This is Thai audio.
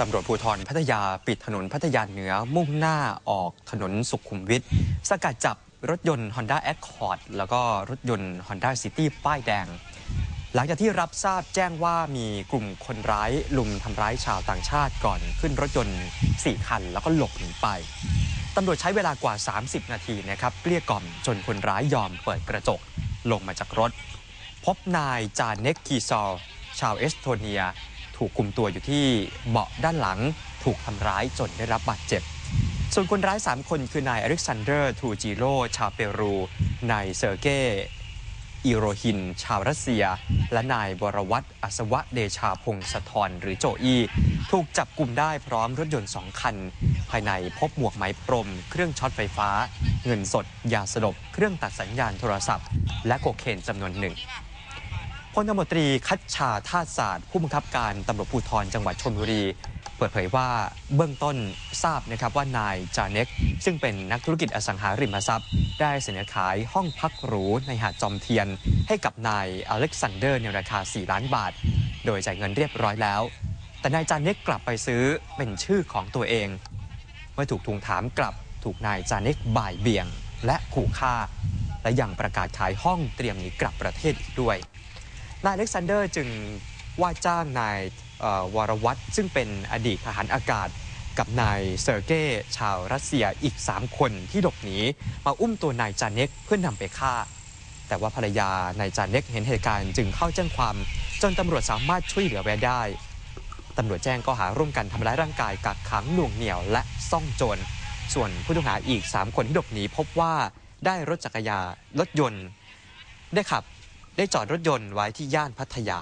ตำรวจภูธรพัทยาปิดถนนพัทยาเหนือมุ่งหน้าออกถนนสุขุมวิทสกัดจับรถยนต์ Honda Accord แล้วก็รถยนต์ Honda City ป้ายแดง หลังจากที่รับทราบแจ้งว่ามีกลุ่มคนร้ายลุมทำร้ายชาวต่างชาติก่อนขึ้นรถยนต์ 4 คัน แล้วก็หลบหนีไปตำรวจใช้เวลากว่า 30 นาทีนะครับเกลี้ยกล่อมจนคนร้ายยอมเปิดกระจกลงมาจากรถ พบนายจาเน็กกีซอลชาวเอสโตเนีย ถูกคุมตัวอยู่ที่เบาะด้านหลัง ถูกทำร้ายจนได้รับบาดเจ็บ ส่วนคนร้าย 3 คนคือนายอเล็กซานเดอร์ ทูจิโร่ชาวเปรูนายเซอร์เกย์อิโรฮิน ชาวรัสเซีย และนายบรวัตอัศวะเดชาพงศธรหรือโจอีถูกจับกลุ่มได้พร้อมรถยนต์สองคัน ภายในพบหมวกไหมพรม เครื่องช็อตไฟฟ้า เงินสด ยาสลบ เครื่องตัดสัญญาณโทรศัพท์ และโคเคนจำนวนหนึ่ง ลตำรวจตรีคัชชาธาตุศาสตร์ผู้บังคับการตำรวจภูธรจังหวัดชลบุรี เปิดเผยว่าเบื้องต้นทราบนะครับว่านายจาเน็ก ซึ่งเป็นนักธุรกิจอสังหาริมทรัพย์ ได้เสนอขายห้องพักหรูในหาดจอมเทียน ให้กับนายอเล็กซานเดอร์ในราคา 4 ล้านบาท โดยจ่ายเงินเรียบร้อยแล้ว แต่นายจาเน็กกลับไปซื้อเป็นชื่อของตัวเอง เมื่อถูกทวงถามกลับถูกนายจาเน็กบ่ายเบี่ยง และขู่ฆ่า และยังประกาศขายห้องเตรียมหนีกลับประเทศอีกด้วย นายอเล็กซานเดอร์จึงว่าจ้างนายวรวัตรซึ่งเป็นอดีตทหารอากาศ กับนายเซอร์เก้ชาวรัสเซียอีก 3 คนที่หลบหนีมาอุ้มตัวนายจาเน็กเพื่อนนำไปฆ่า แต่ว่าภรรยานายจาเน็กเห็นเหตุการณ์จึงเข้าแจ้งความ จนตำรวจสามารถช่วยเหลือไว้ได้ตำรวจแจ้งข้อหาร่วมกันทำร้ายร่างกายกักขังหน่วงเหนี่ยวและซ่องโจร ส่วนผู้ต้องหาอีก 3 คนที่หลบหนีพบว่าได้รถจักรยานรถยนต์ ได้ขับ จอดรถยนต์ไว้ที่ย่านพัทยา